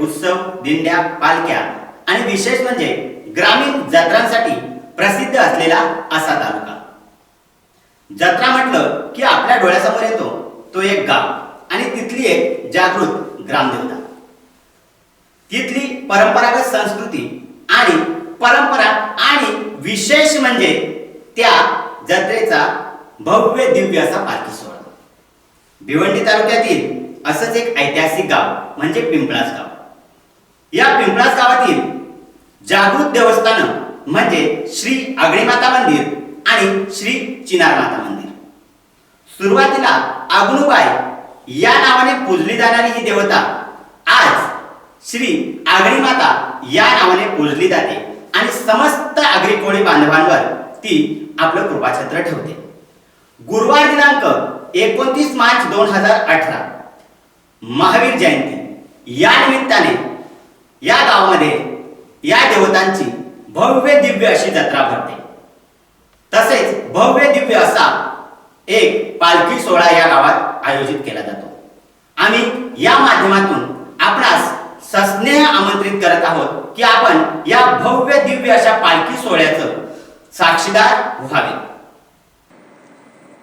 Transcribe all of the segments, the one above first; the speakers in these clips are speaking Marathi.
उत्सव दिंड्या पालख्या आणि विशेष म्हणजे ग्रामीण जत्रांसाठी प्रसिद्ध असलेला असा तालुका. जत्रा म्हटलं की आपल्या डोळ्यासमोर येतो तो एक गाव आणि तिथली एक जागृत ग्रामदेवता. तिथली परंपरागत संस्कृती आणि परंपरा आणि विशेष म्हणजे त्या जत्रेचा भव्य दिव्य असा पालखी सोहळा. भिवंडी तालुक्यातील असंच एक ऐतिहासिक गाव म्हणजे पिंपळास गाव. या पिंपळास गावातील जागृत देवस्थान म्हणजे श्री आगळीमाता मंदिर आणि श्री चिनार माता मंदिर. सुरुवातीला आगणूबाई या नावाने पूजली जाणारी ही देवता आज श्री आगणी माता या नावाने पूजली जाते आणि समस्त आगरी कोळी बांधवांवर ती आपलं कृपाछत्र ठेवते. गुरुवार दिनांक एकोणतीस मार्च दोन हजार अठरा. महावीर जयंती. या निमित्ताने या गावामध्ये या देवतांची भव्य दिव्य अशी जत्रा भरते. तसेच भव्य दिव्य असा एक पालखी सोहळा या गावात आयोजित केला जातो. आम्ही या माध्यमातून आपणास सस्नेह आमंत्रित करत आहोत की आपण या भव्य दिव्य अशा पालखी सोहळ्याचं साक्षीदार व्हावे.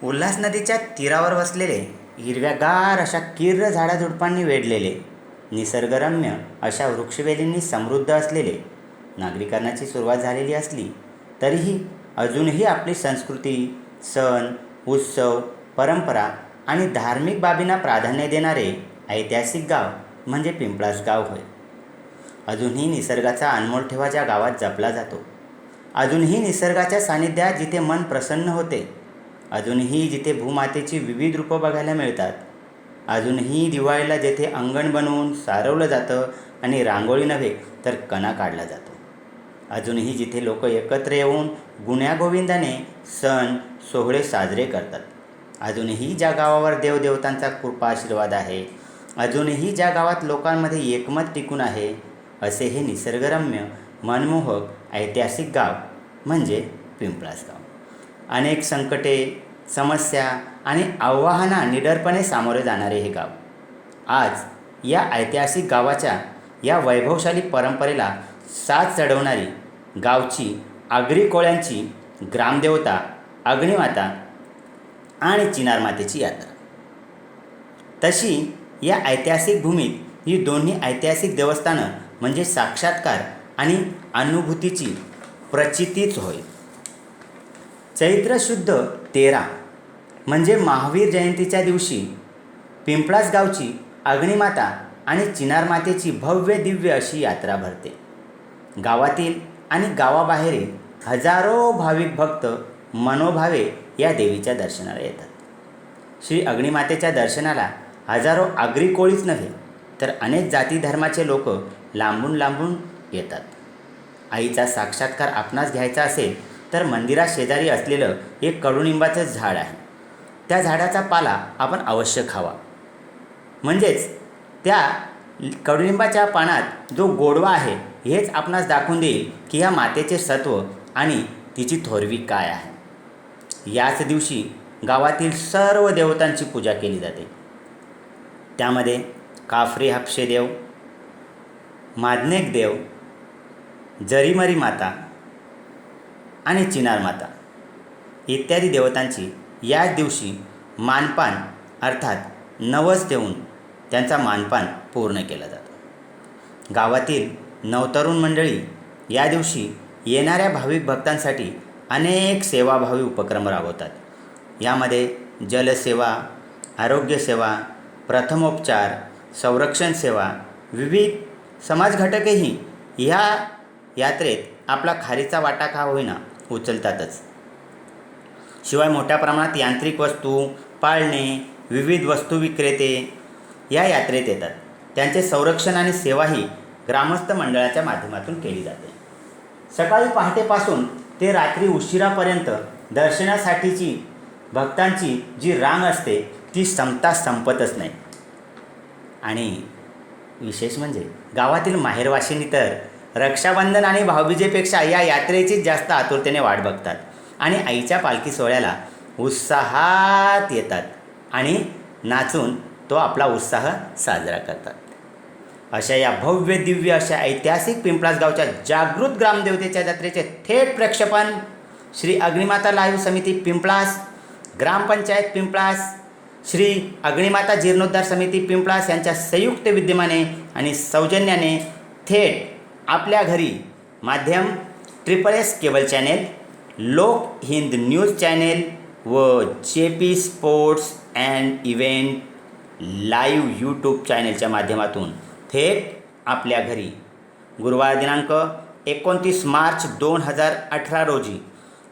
उल्हास नदीच्या तीरावर वसलेले हिरव्यागार अशा किर्र झाडाझुडपांनी वेढलेले निसर्गरम्य अशा वृक्षवेलींनी समृद्ध असलेले नागरीकरणाची सुरुवात झालेली असली तरीही अजूनही आपली संस्कृती सण उत्सव परंपरा आणि धार्मिक बाबींना प्राधान्य देणारे ऐतिहासिक गाव म्हणजे पिंपळास गाव होय. अजूनही निसर्गाचा अनमोल ठेवा ज्या गावात जपला जातो. अजूनही निसर्गाच्या सानिध्यात जिथे मन प्रसन्न होते अजूनही जिथे भूमातेची विविध रूपं बघायला मिळतात अजूनही दिवाळीला जेथे अंगण बनवून सारवलं जातं आणि रांगोळी नव्हे तर कणा काढला जातो. अजूनही जिथे लोक एकत्र येऊन गुण्यागोविंदाने सण सोहळे साजरे करतात. अजूनही ज्या गावावर देवदेवतांचा कृपा आशीर्वाद आहे अजूनही ज्या गावात लोकांमध्ये एकमत टिकून आहे असे हे निसर्गरम्य मनमोहक ऐतिहासिक गाव म्हणजे पिंपळास गाव अनेक संकटे समस्या आणि आव्हानांना निडरपणे सामोरे जाणारे हे गाव. आज या ऐतिहासिक गावाच्या या वैभवशाली परंपरेला साथ चढवणारी गावची आगरी कोळ्यांची ग्रामदेवता अग्निमाता आणि चिनार मातेची यात्रा. तशी या ऐतिहासिक भूमीत ही दोन्ही ऐतिहासिक देवस्थानं म्हणजे साक्षात्कार आणि अनुभूतीची प्रचितीच होय. चैत्र शुद्ध तेरा म्हणजे महावीर जयंतीच्या दिवशी पिंपळास गावची अग्निमाता आणि चिनार मातेची भव्य दिव्य अशी यात्रा भरते. गावातील आणि गावाबाहेरील हजारो भाविक भक्त मनोभावे या देवीच्या दर्शनाला येतात. श्री अग्निमातेच्या दर्शनाला हजारो आगरी कोळीच नव्हे तर अनेक जाती धर्माचे लोक लांबून लांबून येतात. आईचा साक्षात्कार आपणास घ्यायचा असेल तर मंदिराशेजारी असलेलं एक कडुनिंबाचं झाड आहे. त्या झाडाचा पाला आपण अवश्य खावा. म्हणजेच त्या कडुलिंबाच्या पानात जो गोडवा आहे हेच आपणास दाखवून देईल की ह्या मातेचे सत्व आणि तिची थोरवी काय आहे. याच दिवशी गावातील सर्व देवतांची पूजा केली जाते. त्यामध्ये काफरी हापशे देव मादनेक देव जरीमरी माता आणि चिनार माता. इत्यादी देवतांची याच दिवशी मानपान अर्थात नवस देऊन त्यांचा मानपान पूर्ण केला जातो. गावातील नवतरुण मंडळी या दिवशी येणाऱ्या भाविक भक्तांसाठी अनेक सेवाभावी उपक्रम राबवतात. यामध्ये जलसेवा आरोग्यसेवा प्रथमोपचार संरक्षण सेवा विविध समाजघटकही ह्या यात्रेत आपला खारीचा वाटा का होईना उचलतातच. शिवाय मोठ्या प्रमाणात यांत्रिक वस्तू पाळणे विविध वस्तू विक्रेते या यात्रेत येतात. त्यांचे संरक्षण आणि सेवाही ग्रामस्थ मंडळाच्या माध्यमातून केली जाते. सकाळी पहाटेपासून ते रात्री उशिरापर्यंत दर्शनासाठीची भक्तांची जी रांग असते ती संपता संपतच नाही. आणि विशेष म्हणजे गावातील माहेरवाशिनी तर रक्षाबंधन आणि भाऊबीजेपेक्षा या यात्रेचीच जास्त आतुरतेने वाट बघतात. आणि आईच्या पालखी सोहळ्याला उत्साहात येतात आणि नाचून तो आपला उत्साह साजरा करतात. अशा या भव्य दिव्य अशा ऐतिहासिक पिंपळास गावच्या जागृत ग्रामदेवतेच्या जत्रेचे थेट प्रक्षेपण श्री अग्निमाता लाईव्ह समिती पिंपळास ग्रामपंचायत पिंपळास श्री अग्निमाता जीर्णोद्धार समिती पिंपळास यांच्या संयुक्त विद्यमाने आणि सौजन्याने थेट आपल्या घरी माध्यम ट्रिपल एस केबल चॅनेल लोक हिंद न्यूज चॅनेल व J P sports and event live YouTube चॅनेलच्या माध्यमातून थेट आपल्या घरी. गुरुवार दिनांक एकोणतीस मार्च दोन हजार अठरा रोजी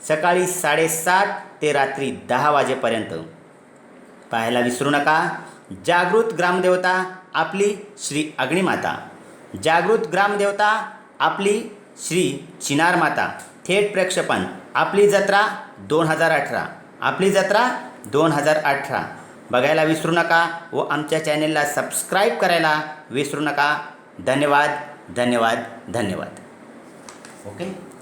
सकाळी साडेसात ते रात्री दहा वाजेपर्यंत. पाहायला विसरू नका. जागृत ग्रामदेवता आपली श्री अग्निमाता. जागृत ग्रामदेवता आपली श्री चिनार माता थेट प्रक्षेपण आपली जत्रा दोन हजार अठरा आपली जत्रा दोन हजार अठरा. बघायला विसरू नका व आमच्या चॅनेलला सबस्क्राईब करायला विसरू नका. धन्यवाद धन्यवाद धन्यवाद. ओके?